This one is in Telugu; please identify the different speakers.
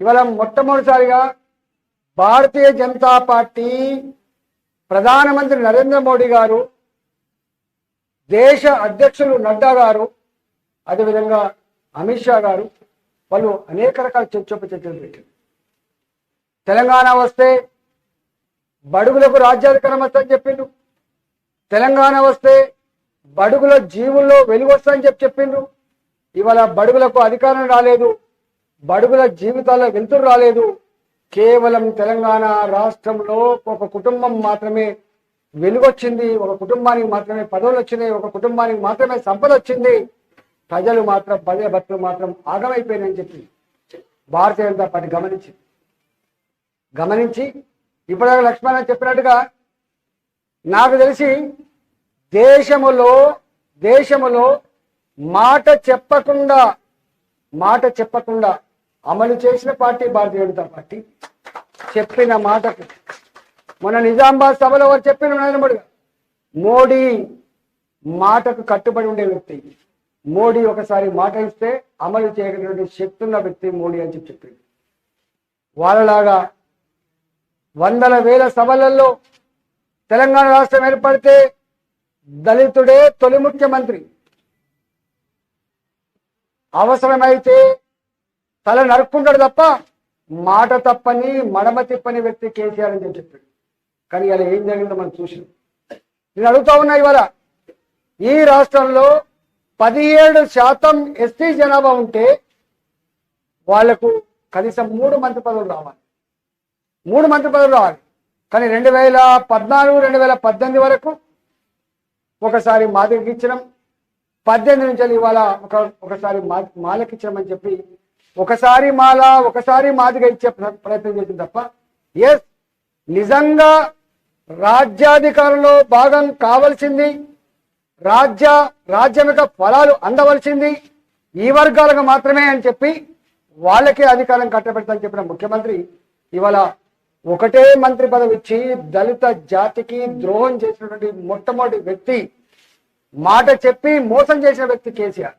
Speaker 1: ఇవాళ మొట్టమొదటిసారిగా భారతీయ జనతా పార్టీ ప్రధానమంత్రి నరేంద్ర మోడీ గారు దేశ అధ్యక్షులు నడ్డా గారు అదేవిధంగా అమిత్ షా గారు వాళ్ళు అనేక రకాల చర్చోప చర్చలు పెట్టారు. తెలంగాణ వస్తే బడుగులకు రాజ్యాధికారం వస్తుందని చెప్పిండ్రు. తెలంగాణ వస్తే బడుగుల జీవుల్లో వెలుగొస్తుందని చెప్పి చెప్పిండ్రు. ఇవాళ బడుగులకు అధికారం రాలేదు. బడుగుల జీవితాల్లో వెలుతురు రాలేదు. కేవలం తెలంగాణ రాష్ట్రంలో ఒక కుటుంబం మాత్రమే వెలుగొచ్చింది. ఒక కుటుంబానికి మాత్రమే పదవులు వచ్చినాయి. ఒక కుటుంబానికి మాత్రమే సంపద వచ్చింది. ప్రజలు మాత్రం ప్రజల భక్తులు మాత్రం ఆగమైపోయినాయని చెప్పి భారతీయ జనతా పార్టీ గమనించి గమనించి ఇప్పటిదాకా లక్ష్మణ చెప్పినట్టుగా నాకు తెలిసి దేశములో దేశములో మాట చెప్పకుండా మాట చెప్పకుండా అమలు చేసిన పార్టీ భారతీయ జనతా పార్టీ చెప్పిన మాటకు మన నిజామాబాద్ సభలో వారు చెప్పిన నరేంద్రుడుగా మోడీ మాటకు కట్టుబడి ఉండే వ్యక్తి. మోడీ ఒకసారి మాట ఇస్తే అమలు చేయగలిగినటువంటి శక్తి ఉన్న వ్యక్తి మోడీ అని చెప్పి చెప్పింది. వాళ్ళలాగా వందల వేల సభలలో తెలంగాణ రాష్ట్రం ఏర్పడితే దళితుడే తొలి ముఖ్యమంత్రి. అవసరమైతే తల నరుక్కుంటాడు తప్ప మాట తప్పని మడమ తిప్పని వ్యక్తి కేసీఆర్ అని చెప్పాడు. కానీ ఇలా ఏం జరిగిందో మనం చూసినాం. నేను అడుగుతా ఉన్నా ఇవాళ ఈ రాష్ట్రంలో పదిహేడు శాతం ఎస్టీ జనాభా ఉంటే వాళ్ళకు కనీసం మూడు మంత్రి పదవులు రావాలి. మూడు మంత్రి పదవులు రావాలి. కానీ రెండు వేల పద్నాలుగు రెండు వేల పద్దెనిమిది వరకు ఒకసారి మాదిరికి ఇచ్చినాం పద్దెనిమిది నుంచి ఇవాళ ఒక ఒకసారి మా మాలకిచ్చామని చెప్పి ఒకసారి మాల ఒకసారి మాదిగా ఇచ్చే ప్రయత్నం చేసింది తప్ప. ఎస్ నిజంగా రాజ్యాధికారంలో భాగం కావలసింది రాజ్య రాజ్యం యొక్క ఫలాలు అందవలసింది ఈ వర్గాలకు మాత్రమే అని చెప్పి వాళ్ళకే అధికారం కట్టబెడతాని చెప్పిన ముఖ్యమంత్రి ఇవాళ ఒకటే మంత్రి పదవి ఇచ్చి దళిత జాతికి ద్రోహం చేసినటువంటి మొట్టమొదటి వ్యక్తి మాట చెప్పి మోసం చేసిన వ్యక్తి కేసీఆర్.